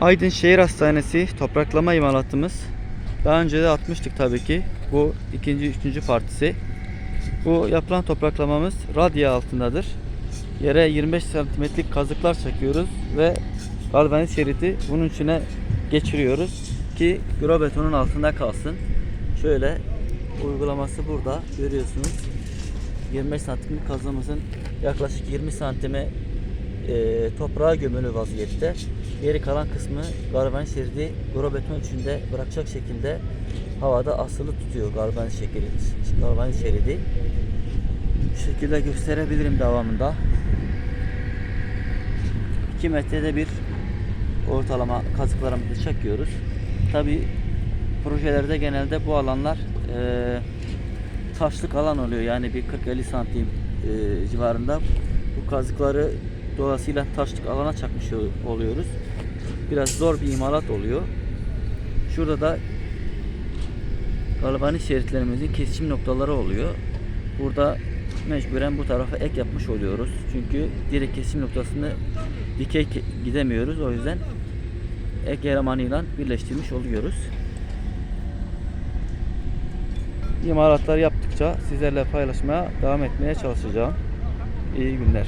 Aydın Şehir Hastanesi topraklama imalatımız. Daha önce de atmıştık tabii ki. Bu ikinci, üçüncü partisi. Bu yapılan topraklamamız radya altındadır. Yere 25 santimetrelik kazıklar çakıyoruz ve galvaniz şeridi bunun içine geçiriyoruz ki büro betonun altında kalsın. Şöyle uygulaması burada görüyorsunuz. 25 santimlik kazımızın yaklaşık 20 santime e, toprağa gömülü vaziyette. Geri kalan kısmı galvaniz şeridi büro beton içinde bırakacak şekilde havada asılı tutuyor galvaniz şekeri, galvaniz şeridi. Bu şekilde gösterebilirim devamında. 2 metrede bir ortalama kazıklarımızı çakıyoruz. Tabi projelerde genelde bu alanlar e, taşlık alan oluyor. Yani bir 40-50 santim e, civarında. Bu kazıkları dolayısıyla taşlık alana çakmış ol- oluyoruz. Biraz zor bir imalat oluyor. Şurada da galvaniz şeritlerimizin kesişim noktaları oluyor. Burada mecburen bu tarafa ek yapmış oluyoruz. Çünkü direkt kesişim noktasını dikey ke- gidemiyoruz. O yüzden ek elemanıyla birleştirmiş oluyoruz. İmalatlar yaptıkça sizlerle paylaşmaya devam etmeye çalışacağım. İyi günler.